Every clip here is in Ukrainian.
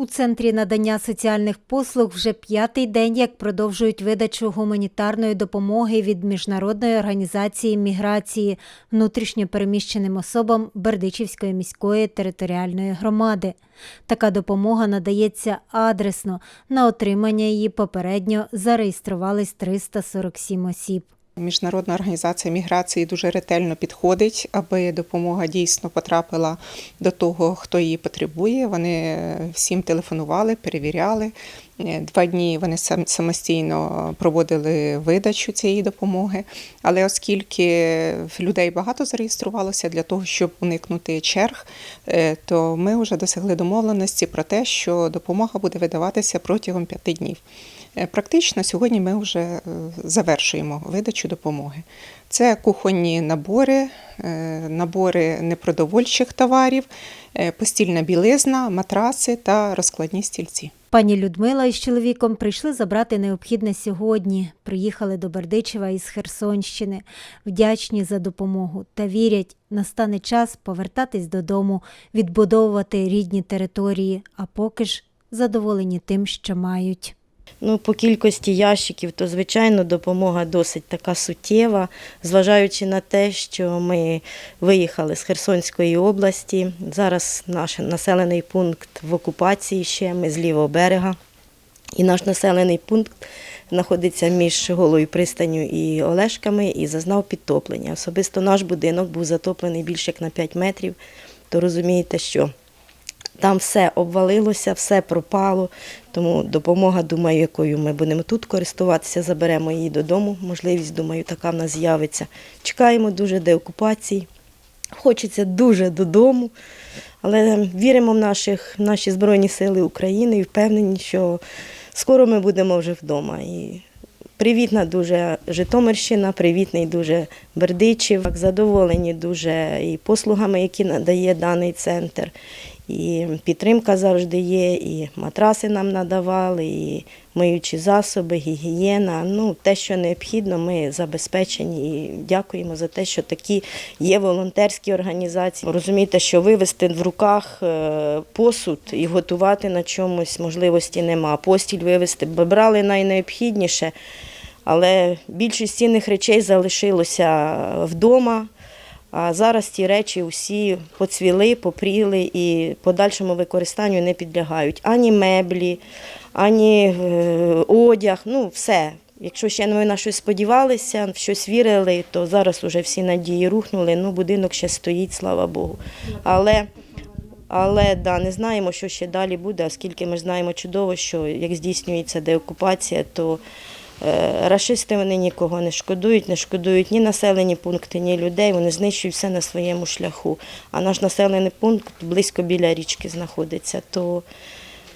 У центрі надання соціальних послуг вже п'ятий день, як продовжують видачу гуманітарної допомоги від міжнародної організації міграції внутрішньо переміщеним особам Бердичівської міської територіальної громади. Така допомога надається адресно. На отримання її попередньо зареєструвались 347 осіб. Міжнародна організація міграції дуже ретельно підходить, аби допомога дійсно потрапила до того, хто її потребує. Вони всім телефонували, перевіряли. Е, Два дні вони сам- самостійно проводили видачу цієї допомоги. Але оскільки людей багато зареєструвалося для того, щоб уникнути черг, е, то ми вже досягли домовленості про те, що допомога буде видаватися протягом п'яти днів. Е, Практично сьогодні ми вже завершуємо видачу допомоги. Це кухонні набори, набори непродовольчих товарів, е, постільна білизна, матраси та розкладні стільці. Пані Людмила із чоловіком прийшли забрати необхідне сьогодні. Приїхали до Бердичева із Херсонщини, вдячні за допомогу та вірять, настане час повертатись додому, відбудовувати рідні території, а поки ж задоволені тим, що мають. Ну, по кількості ящиків, то звичайно допомога досить така суттєва, зважаючи на те, що ми виїхали з Херсонської області. Зараз наш населений пункт в окупації ще ми з лівого берега. І наш населений пункт знаходиться між голою пристаню і Олешками і зазнав підтоплення. Особисто наш будинок був затоплений більше як на 5 метрів. То розумієте, що там все обвалилося, все пропало. Тому допомога, думаю, якою ми будемо тут користуватися, заберемо її додому. Можливість, думаю, така в нас з'явиться. Чекаємо дуже деокупації. Хочеться дуже додому, але віримо в наших, в наші Збройні Сили України і впевнені, що скоро ми будемо вже вдома. І привітна дуже Житомирщина, привітний дуже Бердичів. Задоволені дуже і послугами, які надає даний центр. І підтримка завжди є, і матраси нам надавали, і миючі засоби, гігієна. Ну, те, що необхідно, ми забезпечені. І дякуємо за те, що такі є волонтерські організації. Розумієте, що вивезти в руках е, посуд і готувати на чомусь можливості нема. Постіль вивезти, бо брали найнеобхідніше, але більшість цінних речей залишилося вдома. А зараз ті речі усі поцвіли, попріли і подальшому використанню не підлягають ані меблі, ані е, одяг, ну все. Якщо ще ми на щось сподівалися, в щось вірили, то зараз вже всі надії рухнули. Ну, будинок ще стоїть, слава Богу. Але, але да, не знаємо, що ще далі буде, оскільки ми ж знаємо чудово, що як здійснюється деокупація, то Рашисти вони нікого не шкодують, не шкодують ні населені пункти, ні людей. Вони знищують все на своєму шляху. А наш населений пункт близько біля річки знаходиться. То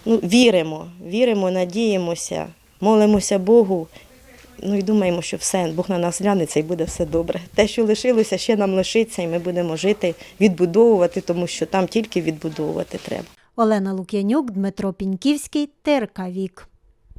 ну, віримо, віримо, надіємося, молимося Богу. Ну і думаємо, що все, Бог на нас глянеться і буде все добре. Те, що лишилося, ще нам лишиться, і ми будемо жити, відбудовувати, тому що там тільки відбудовувати треба. Олена Лук'янюк, Дмитро Піньківський, ТРК Вік.